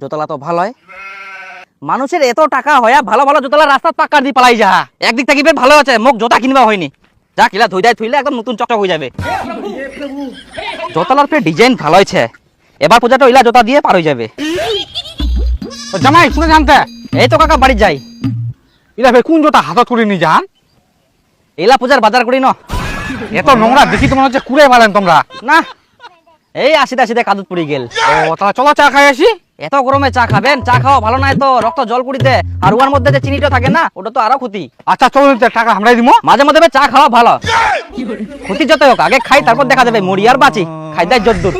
জোতলা তো ভালো হয় মানুষের এত টাকা হয়া ভালো ভালো জোতলা রাস্তা পাক্কা দিয়ে পালাই যা একদিক থেকে বেশ ভালো আছে মোক জোতা কিনবা হয়নি। যা কিলা ধুই দেয় থুইলে একদম নতুন চকচক হয়ে যাবে। জোতলার ফের ডিজাইন ভালো হয়েছে এবার পূজাটা ইলা জোতা দিয়ে পার হয়ে যাবে। জামাই শুনে জানতে? এই তো কাকা বাড়ি যাই। ইলা ভাই কোন জোতা হাতত করে নি যান এলা পূজার বাজার করি ন। এত নোংরা দেখি তো মনে হচ্ছে কুড়ে পালেন তোমরা। না এই আসিতে আসিতে কাদুত পড়ে গেল। ও তাহলে চলো চা খাই আসি। এত গরমে চা খাবেন? চা খাওয়া ভালো নয় তো রক্ত জল কুড়িতে আর উয়ার মধ্যে যে চিনিটা থাকে না ওটা তো আরও ক্ষতি। আচ্ছা চলো তো টাকা আমরাই দিব মাঝে মধ্যে চা খাওয়া ভালো। ক্ষতি যত হোক আগে খাই তারপর দেখা যাবে মরি আর বাঁচি। খাই দেয় যদ্দূর।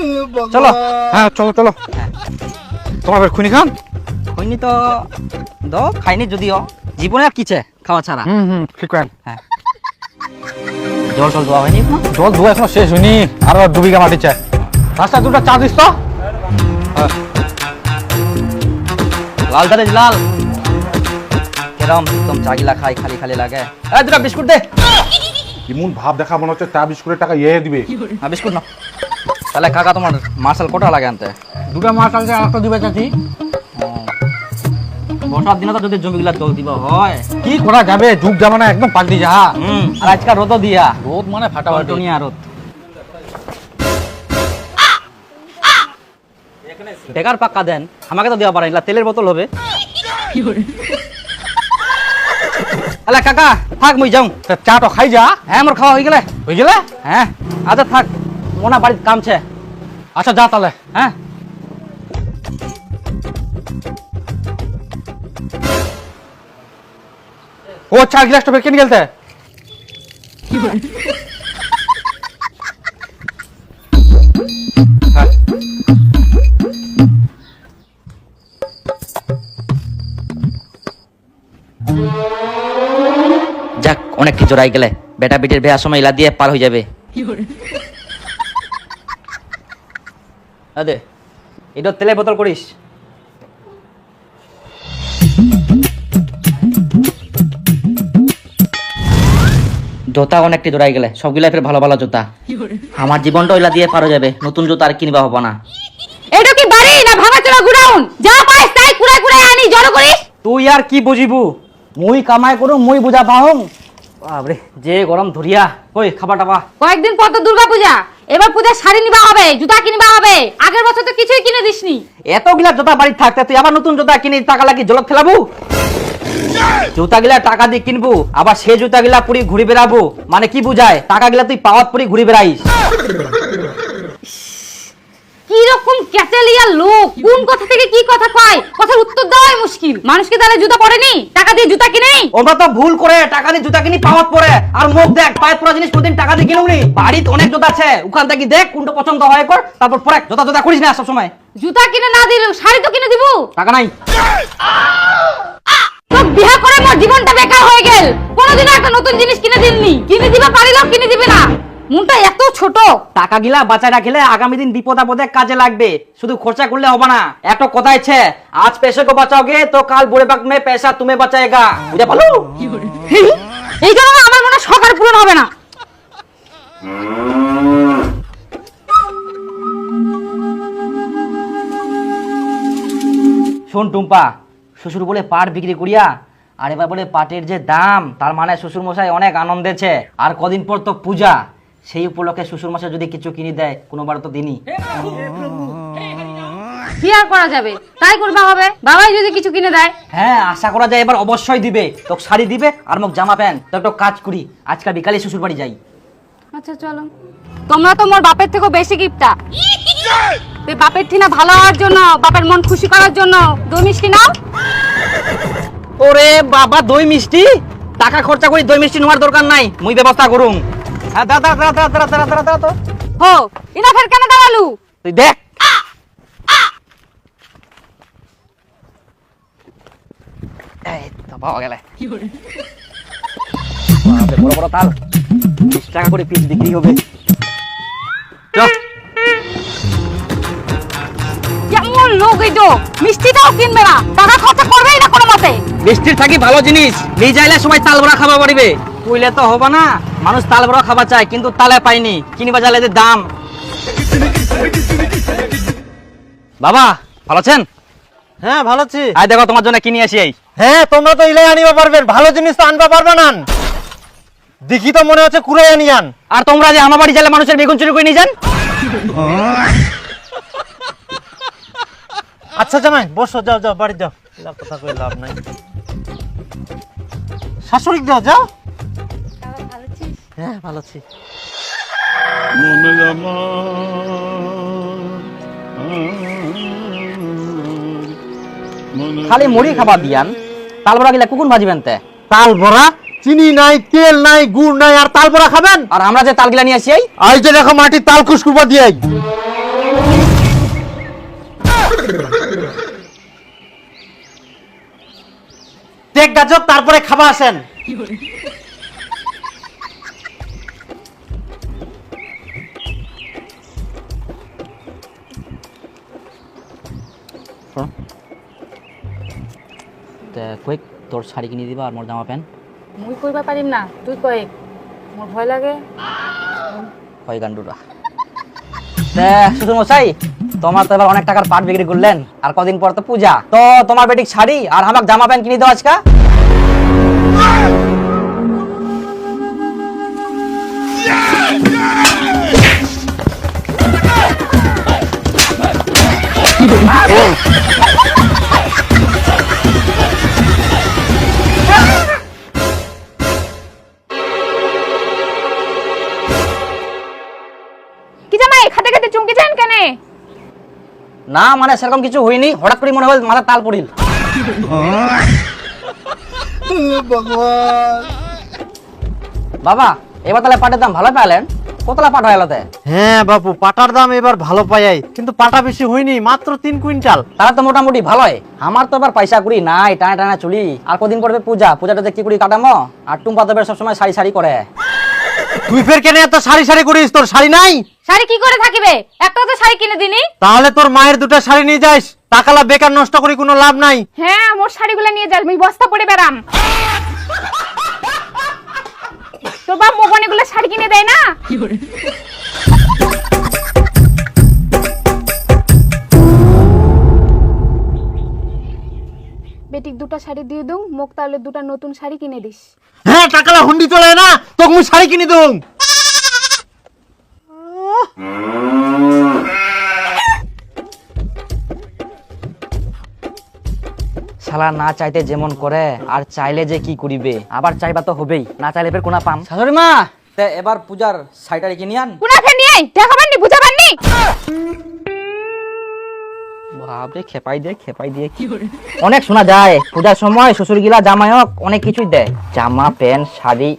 চলো। হ্যাঁ চলো চলো। তোমার খুনি খান? হয়নি তো দ খাইনি যদিও। জীবনে আর কিছে খাওয়া ছাড়া। হুম হুম ঠিক হ্যাঁ। জল টল দেওয়া হয়নি জল ধোয়া এখনও শেষ হয়নি। আরও বিঘা মাটি চাই। রাস্তা দুটো চা দিস তো। লাল দারে লাল। কেরম একদম চাগিলা খাই খালি খালি লাগে। এই দুটা বিস্কুট দে। এমন ভাব দেখা মনে হচ্ছে চা বিস্কুটের টাকা ইয়ে দিবে। হ্যাঁ বিস্কুট না তাহলে কাকা তোমার মার্শাল কটা লাগে আনতে? দুটা আছে আর একটা দিবে চাচি। বর্ষার দিনে তো যদি জমিগুলা জল দিব হয়। কি করা যাবে? যুগ জামানা একদম পাল্টি যা হুম আর আজকাল রোদ দিয়া। রোদ মানে ফাটাফাটি। টনিয়া রোদ। বেকার পাক্কা দেন আমাকে তো দেওয়া পারেন তেলের বোতল হবে। আলা কাকা থাক মুই যাও। চা তো খাই যা। হ্যাঁ মোর খাওয়া হয়ে গেলে। হয়ে গেলে? হ্যাঁ আচ্ছা থাক মোনা বাড়ির কামছে। আচ্ছা যা তাহলে। হ্যাঁ। ও চার গ্লাসটা বের কেন গেলতে? অনেক কিছু রাই গেলে। বেটা বেটির বেয়ার সময় ইলা দিয়ে পার হয়ে যাবে। আদে এটা তেলের বোতল করিস। জোতা অনেকটি জোড়াই গেলে সবগুলাই ফের ভালো ভালো জুতা। আমার জীবনটা ওইলা দিয়ে পারো যাবে নতুন জুতা আর কিনবা হব না। এটা কি বাড়ি না ভাঙাচোরা গুডাউন? যা পাইস তাই কুড়াই কুড়াই আনি জড়ো করিস। তুই আর কি বুঝিবু? মুই কামাই করু মুই বুঝা পাহং বাবরে যে গরম ধরিয়া কই খাবা টাবা কয়েকদিন পর তো দুর্গা পূজা এবার পূজার শাড়ি নিবা হবে জুতা কিনবা হবে আগের বছর তো কিছুই কিনে দিসনি। এতগুলা জুতা বাড়ি থাকতে তুই আবার নতুন জুতা কিনে টাকা লাগি জলক খেলাবু জুতা গিলা টাকা দিয়ে কিনবু আবার সে জুতা গিলা পুরি ঘুরি বেড়াবো মানে কি বুঝায়? টাকা গিলা তুই পাওয়ার পুরি ঘুরে বেড়াইস। কি রকম ক্যাচালিয়া লোক? কোন কথা থেকে কি কথা কয়? কথার উত্তর দেওয়াই মুশকিল। মানুষ কি তাহলে জুতা পরেনি? টাকা দিয়ে জুতা কিনে তো ভুল করে টাকা দিয়ে জুতা কিনি পাওয়াত পরে। আর মুখ দেখ পরা জিনিস প্রতিদিন টাকা দিয়ে কিনুনি বাড়িতে অনেক জুতা আছে। ওখান থেকে দেখ কোনটা পছন্দ হয় কর। তারপর পরে জুতা জুতা করিস না সব সময়। জুতা কিনে না দিল শাড়ি তো কিনে দিব? টাকা নাই। তো বিয়া করে মোর জীবনটা বেকার হয়ে গেল। কোনোদিনও একটা নতুন জিনিস কিনে দিলনি কিনে দিবা পারিলেও না মনটা এত ছোট। টাকা গিলা বাঁচায় রাখলে আগামী দিন বিপদ আপদে কাজে লাগবে। শুধু খরচা করলে হবে না। একটা কথা আছে। আজ পেশাকে কো বাঁচাওগে তো কাল বুড়ে বাক মে পেশা তুমি বাঁচায়েগা। বুঝে পালো? এই কারণে আমার মনে সকাল পূরণ হবে না। শোন টুম্পা শ্বশুর বলে পাট বিক্রি করিয়া আর এবার বলে পাটের যে দাম তার মানে শ্বশুর মশাই অনেক আনন্দেছে আর কদিন পর তো পূজা। সেই উপলক্ষে শ্বশুর মশাই যদি কিছু কিনে দেয় কোনোবার তো দিনই। কি আর করা যাবে? তাই করবা হবে। বাবাই যদি কিছু কিনে দেয়। হ্যাঁ আশা করা যায় এবার অবশ্যই দিবে। তোকে শাড়ি দিবে আর মোক জামা প্যান্ট। তো একটা কাজ করি আজকাল বিকালে শ্বশুর বাড়ি যাই। আচ্ছা চলো। তোমরা তো মোর বাপের থেকেও বেশি গিফটটা। তুই বাপের ঠিনা ভালো হওয়ার জন্য বাপের মন খুশি করার জন্য দই মিষ্টি নাও। ওরে বাবা দই মিষ্টি? টাকা খরচা করি দই মিষ্টি নেওয়ার দরকার নাই। মুই ব্যবস্থা করুম। হ্যাঁ দাঁড়া দাঁড়া দাঁড়া দাঁড়া দাঁড়া দাঁড়া দাঁড়া হো ইনা ফের কেন দাঁড়ালু? তুই দেখ। এই তো পাওয়া গেলে। বড় বড় তাল। বিশ টাকা করে পিস বিক্রি হবে। কেমন লোক এই তো? মিষ্টিটাও কিনবে না। টাকা খরচা করবেই না কোনো মতে। বৃষ্টির থাকি ভালো জিনিস। নিয়ে যাইলে সবাই তাল বড়া খাবা পারিবে কইলে তো হবে না। মানুষ তাল বড়া খাবার চায় কিন্তু তালে পাইনি। কিনিবা জালে যে দাম। বাবা ভালো আছেন? হ্যাঁ ভালো আছি। আয় দেখো তোমার জন্য কিনে আসি হ্যাঁ তোমরা তো ইলাই আনিবা পারবে ভালো জিনিস তো আনবা পারবে না। দেখি তো মনে হচ্ছে কুড়াই আনিয়ান আর তোমরা যে আমার বাড়ি গেলে মানুষের বেগুন চুরি করে নিয়ে যান? আচ্ছা জামাই বসো যাও যাও বাড়ি যাও। কথা কই লাভ নাই। শাশুড়ি দাও যাও। হ্যাঁ ভালো আছি। খালি মুড়ি খাবার দিয়ান। তাল বড়া গিলা কুকুন ভাজিবেন তে। তাল ভরা চিনি নাই তেল নাই গুড় নাই আর তাল বড়া খাবেন? আর আমরা যে তাল গিলা নিয়ে আসি এই? আই যে দেখো মাটির তাল খুশকুবা দিয়ে দেখ গাজক তারপরে খাবা আসেন। কই তোর শাড়ি কিনে দিবা আর মোর জামা প্যান্ট? মুই কইবা পারিম না তুই কয়েক মোর ভয় লাগে। হয় গান্ডুরা শুধু মশাই তোমার তো এবার অনেক টাকার পাট বিক্রি করলেন আর কদিন পর তো পূজা। তো তোমার বেটিক শাড়ি আর আমাকে জামা প্যান্ট কিনে দাও আজকা। না মানে সেরকম কিছু হয়নি। হঠাৎ করে মনে হয় মাথা তাল পড়িল। বাবা এবার তাহলে পাটের দাম ভালো পেলেন কতলা পাট হয়ে হ্যাঁ বাবু পাটার দাম এবার ভালো পাই কিন্তু পাটা বেশি হয়নি মাত্র তিন কুইন্টাল। তারা তো মোটামুটি ভালোই। আমার তো এবার পয়সা কুড়ি নাই টানা টানা চুলি আর কদিন পড়বে পূজা? পূজাটাতে কি কুড়ি কাটামো? আর টুম্পা তো সবসময় শাড়ি শাড়ি করে। তুই ফের কেন এত শাড়ি শাড়ি করিস? তোর শাড়ি নাই? শাড়ি কি করে থাকিবে? একটা তো শাড়ি কিনে দিনি। তাহলে তোর মায়ের দুটো শাড়ি নিয়ে যাস। টাকালা বেকার নষ্ট করি কোনো লাভ নাই। হ্যাঁ মোর শাড়িগুলো নিয়ে যাস। আমি বস্তা পরে বেরাম তোর বাপ মোক অনেকগুলো শাড়ি কিনে দেয় না? শাড়ি দিয়ে দઉં মোক তাহলে দুটো নতুন শাড়ি কিনে দিস। হ্যাঁ টাকালা হুন্ডি চলে না তোকে মুই শাড়ি কিনে দেবো শালা না চাইতে যেমন করে আর চাইলে যে কি করিবে? আবার চাইবা তো হবেই না চাইলে ফের কোনা পাম? শাশুড়ি মা! তে এবার পূজার শাড়িটা কিনে আন। কোনা ফের নিয়ে আই দেখাবার নি বুঝাবার নি বাপরে খেপাই দিয়ে খেপাই দিয়ে। কি অনেক শোনা যায় পূজার সময় শ্বশুর গিলা জামাইক অনেক কিছুই দেয়। জামা প্যান্ট শাড়ি।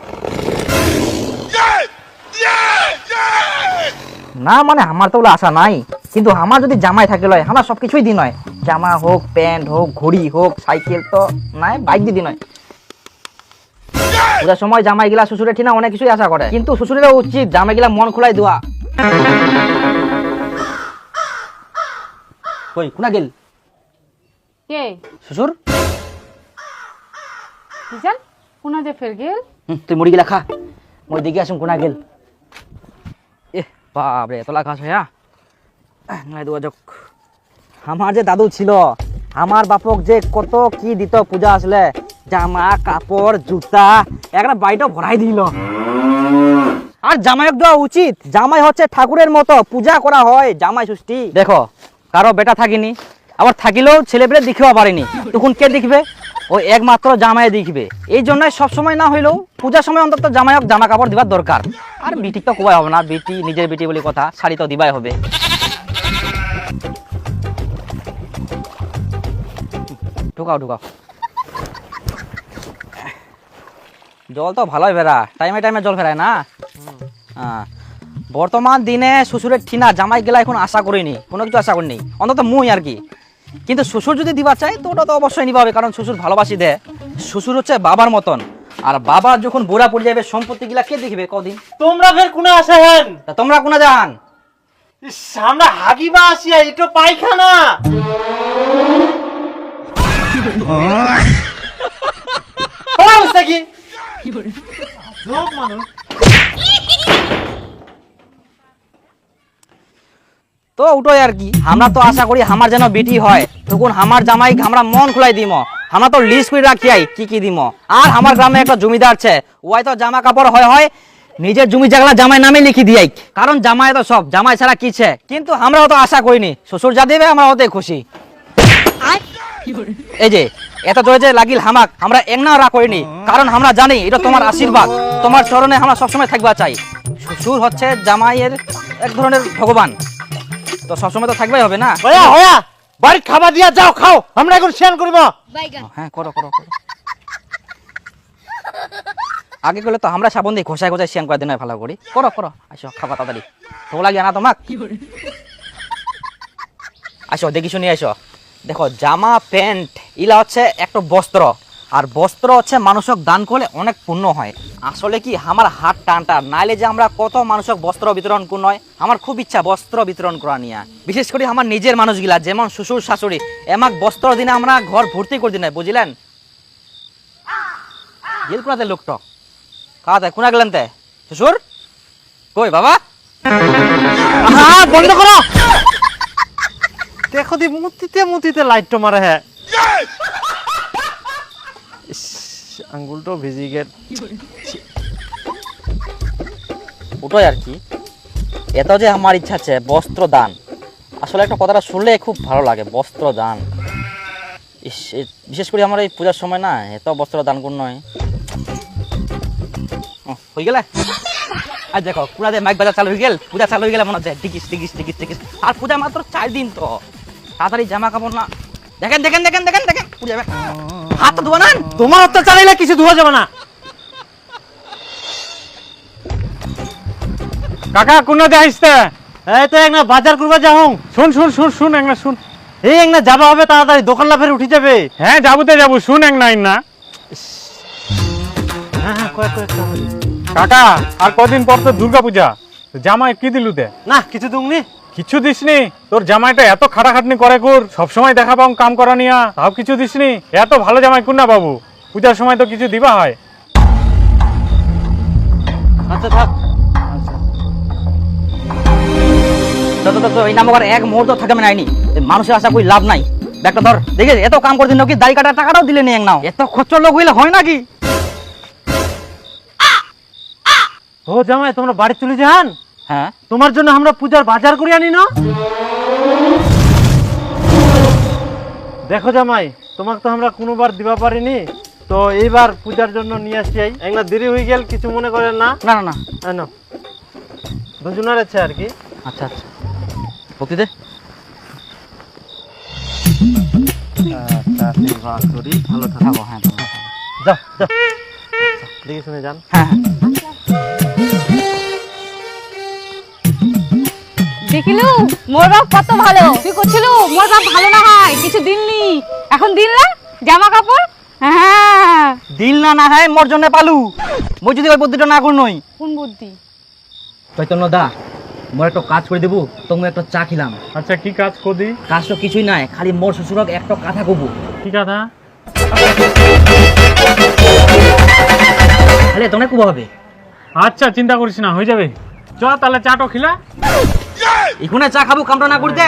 না মানে আমার তো আশা নাই কিন্তু আমার যদি জামাই থাকে লয় আমার সব কিছুই দিন হয়। জামা হোক প্যান্ট হোক ঘড়ি হোক সাইকেল তো নাই বাইক দিয়ে দিন হয়। পূজার সময় জামাই গিলা শ্বশুরের ঠিনা অনেক কিছুই আশা করে কিন্তু শ্বশুরেরও উচিত জামাই গিলা মন খোলাই দেওয়া। কই কোনা গেল? কে? শ্বশুর? বুঝাল কোনা যে ফের গেল? তুই মুড়ি গিলা খা। মই দেখে আসুন কোনা গেল। এ বাপরে এতলা খাস হ্যাঁ? নাই যাক। আমার যে দাদু ছিল আমার বাপক যে কত কি দিত পূজা আসলে জামা কাপড় জুতা একটা বাড়িটা ভরাই দিল। আর জামাইক দেওয়া উচিত। জামাই হচ্ছে ঠাকুরের মতো পূজা করা হয় জামাই ষষ্ঠী। দেখো কারও বেটা থাকিনি, আবার থাকিলেও ছেলে পেলে দেখিও পারেনি। তখন কে দেখবে? ওই একমাত্র জামাই দেখবে। এই জন্যই সবসময় না হইলেও পূজার সময় অন্তত জামাইক জামা কাপড় দিবার দরকার। আর বিটি তো কোয়াই হবে না, বিটি নিজের বিটি বলে কথা, শাড়ি তো দিবাই হবে। ঢুকাও ঢুকাও। জল তো ভালোই ফেরা টাইমে টাইমে জল ফেরায় না? হ্যাঁ বর্তমান দিনে শ্বশুরের ঠিনা জামাই গেলা এখন আশা করিনি কোনো কিছু আশা করিনি অন্তত মুই আর কি। কিন্তু শ্বশুর যদি দিবা চাই তো ওটা তো অবশ্যই নিবা হবে কারণ শ্বশুর ভালোবাসি দেয় শ্বশুর হচ্ছে বাবার মতন আর বাবা যখন বুড়া পড়ে যাবে সম্পত্তি গিলা কে দেখবে কদিন? তোমরা ফের কোনে আসে হেন? তা তোমরা কোনা যান ইস, আমরা হাগিবা আসিয়া এটা পায়খানা। কি? লোক মানুষ। তো ওটাই আর কি। আমরা তো আশা করি আমার যেন বেটি হয়। তখন আমার জামাই আমরা মন খুলাই দিম। আমরা তো লিস্ট করে রাখি আই কি কি দিম। আর আমার গ্রামে একটা জমিদার আছে ওই তো জামা কাপড় হয় হয় নিজের জমি জায়গা জামাই নামে লিখি দিয়াই কারণ জামাই তো সব জামাই ছাড়া কিছে কিন্তু আমরাও তো আশা করিনি। শ্বশুর যা দেবে আমরা ওতে খুশি। এই যে এত জোরে যে লাগিল হামাক আমরা একনাও রা করিনি। কারণ আমরা জানি এটা তোমার আশীর্বাদ। তোমার চরণে আমরা সবসময় থাকবা চাই। শ্বশুর হচ্ছে জামাইয়ের এক ধরনের ভগবান। তো সবসময় তো থাকবাই হবে না? হয়া হয়া! বাড়ির খাবার দিয়া যাও খাও! আমরা এখন শেয়ার করিব। হ্যাঁ করো করো করো। আগে করলে তো আমরা সাবন দিয়ে ঘষায় ঘষায় শ্যান করে দিন ভালো করি। করো করো। আসো খাবা তাড়াতাড়ি। তো লাগে না তোমাক। আসো দেখি শুনি আসো। দেখো জামা প্যান্ট ইলা হচ্ছে একটা বস্ত্র। আর বস্ত্র হচ্ছে মানুষক দান করলে অনেক পুণ্য হয়। আসলে কি আমার হাত টানটা নাইলে যে আমরা কত মানুষক বস্ত্র বিতরণ কোন হয় আমার খুব ইচ্ছা বস্ত্র বিতরণ করা নিয়ে। বিশেষ করে আমার নিজের মানুষগুলা যেমন শ্বশুর শাশুড়ি এমাক বস্ত্র দিনে আমরা ঘর ভর্তি করে দিনে বুঝলেন? গেল কোনাতে লোকটা? কাতে কোনা গেলেন তে? শ্বশুর? কই বাবা? হ্যাঁ বন্ধ করো! দেখো দি মুতিতে মুতিতে লাইট মারে হ্যাঁ আঙ্গুলটাও ভিজি ওটাই আর কি। এত যে আমার ইচ্ছা আছে বস্ত্র দান আসলে একটা কথাটা শুনলে খুব ভালো লাগে বস্ত্র দান বিশেষ করে আমার এই পূজার সময় না, এত বস্ত্র দান কোন নয় হয়ে গেলে? আর দেখো পুরাতে মাইক বাজার চালু হয়ে গেল, পূজা চালু হয়ে গেলে মনে হচ্ছে টিকিস টিকিস টিকিস টিকিস। আর পূজা মাত্র চার দিন তো। তাড়াতাড়ি জামা কাপড় না দেখেন দেখেন দেখেন দেখেন দেখেন পূজা হাত ধোয়া না তোমার অত্যাচার চালাইলে কিছু ধোয়া যাবে না। কাকা কোনা যাইতে এই তো একটা বাজার করবা যাও শুন শুন শুন শুন এক না শুন। এই একটা যাবা হবে তাড়াতাড়ি দোকান লাফের উঠে যাবে। হ্যাঁ যাব যাবতে যাব। শুন এক নাই না হ্যাঁ হ্যাঁ কাকা আর কদিন পর তো দুর্গা পূজা তো জামাই কি দিলু দে না কিছু দুংনি কিছু দিসনি? তোর জামাইটা এত খাটাখাটনি করে কর। সবসময় দেখা পাও কাম করা নিয়া। তাও কিছু দিসনি? এত ভালো জামাই কোন না বাবু। পূজার সময় তো কিছু দিবা হয়। আচ্ছা থাক। এই নাম এক মুহূর্ত থাকে মানে আইনি মানুষের আশা কই লাভ নাই। ব্যাগটা ধর। দেখে এত কাম করে দিন কি দাড়ি কাটার টাকাটাও দিলে নি এক নাও। এত খরচর লোক হইলে হয় নাকি? ও জামাই তোমরা বাড়ি চলে যান? হ্যাঁ? তোমার জন্য আমরা পূজার বাজার করে আনি না? দেখো জামাই তোমাকে তো আমরা কোনোবার দিবা পারিনি। তো এইবার পূজার জন্য নিয়ে আসছি একটা দেরি হয়ে গেল কিছু মনে করেন না? না না না। দুজনের আছে আর কি। আচ্ছা আচ্ছা। ভক্তি দে। ভালো থাকো হ্যাঁ ভালো থাকো। যাও যাও দেখে শুনে যান। হ্যাঁ। দেখিলু? মোর বাপ কত ভালো। তুই করছিল মোর বাপ ভালো না হয় কিছু দিননি এখন দিন না? জামা কাপড়? হ্যাঁ। দিল না না হয় মোর জন্য পালু। মই যদি ওই বুদ্ধিটা না করনই। কোন বুদ্ধি? চৈতন্য দা মোর একটা কাজ করে দেবো তুমি একটা চা খিলাম। আচ্ছা কি কাজ কদি কাজ তো কিছুই নাই খালি মোর শ্বশুরক একটা কথা কব। কি কথা? খালি তোমরা কব হবে? আচ্ছা চিন্তা করিস না হয়ে যাবে। চ তাহলে চাটো খিলা। এখানে চা খাব কামটা না করতে?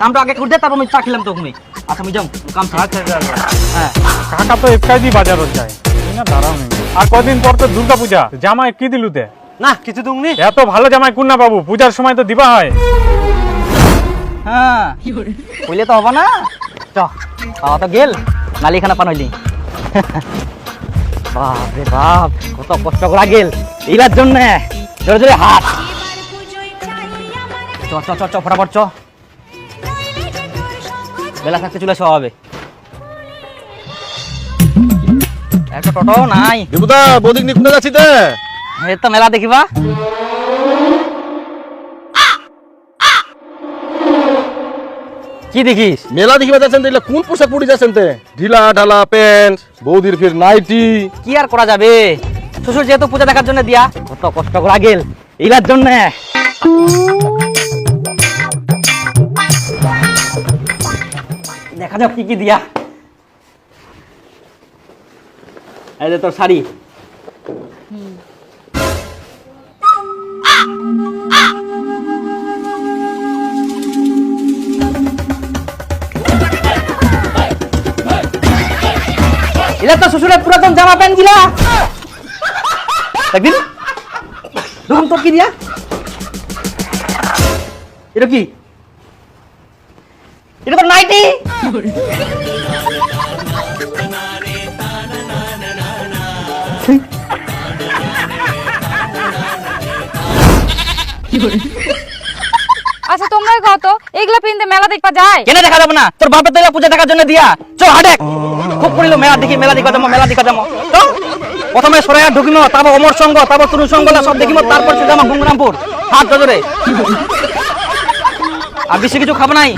কামটা আগে করতে তারপর আমি চা খেলাম তো তুমি আচ্ছা আমি যাও কাম। আচ্ছা। হ্যাঁ। কাকা তো একাই দি বাজারত যায়। না দাঁড়াও আর কদিন পর তো দুর্গা পূজা জামাই কি দিলু তে? না কিছু দুংনি এত ভালো জামাই কোন না বাবু? পূজার সময় তো দিবা হয়। হ্যাঁ। কইলে তো হবে না। চ খাওয়া তো গেল। নালিখানা পান হইলি বাপ রে বাপ কত কষ্ট করা গেল। এইলার জন্য জোরে জোরে হাত। চ চ চ চ ফটাফট চ বেলা থাকতে চলে আসা হবে। একটা টোটো নাই। দেবুদা বৌদিক নিয়ে কোনে যাচ্ছি তে। মেলা দেখিবা কি দেখিস? মেলা দেখিবা যাচ্ছেন তাইলে কোন পোশাক পরে যাচ্ছেন তে? ঢিলা ঢালা প্যান্ট বৌদির ফির নাইটি। কি আর করা যাবে? শ্বশুর যেহেতু পূজা দেখার জন্য দিয়া কত কষ্ট করা গেল এইলার জন্য। সাজাও কি কি দিয়া এই যে তোর শাড়ি এরা তো শ্বশুরের পুরাতন জামা প্যান্ট গিলা দেখবি না ধরুন তোর কি দিয়া এটা কি নাইটি আচ্ছা তোমরাই কত এগুলো পিনতে মেলা দেখবা যায়? কেন দেখা যাবে না? তোর বাপের পূজা দেখার জন্য দিয়া। চ খুব করিল মেলা দেখি মেলা দেখা যাব মেলা দেখা যাব তো প্রথমে সরাইয়া ঢুকিম তারপর অমর সঙ্গ তারপর তরু সঙ্গ সব দেখিম তারপর সে যাব গুমরামপুর হাত জজরে আর বেশি কিছু খাব নাই।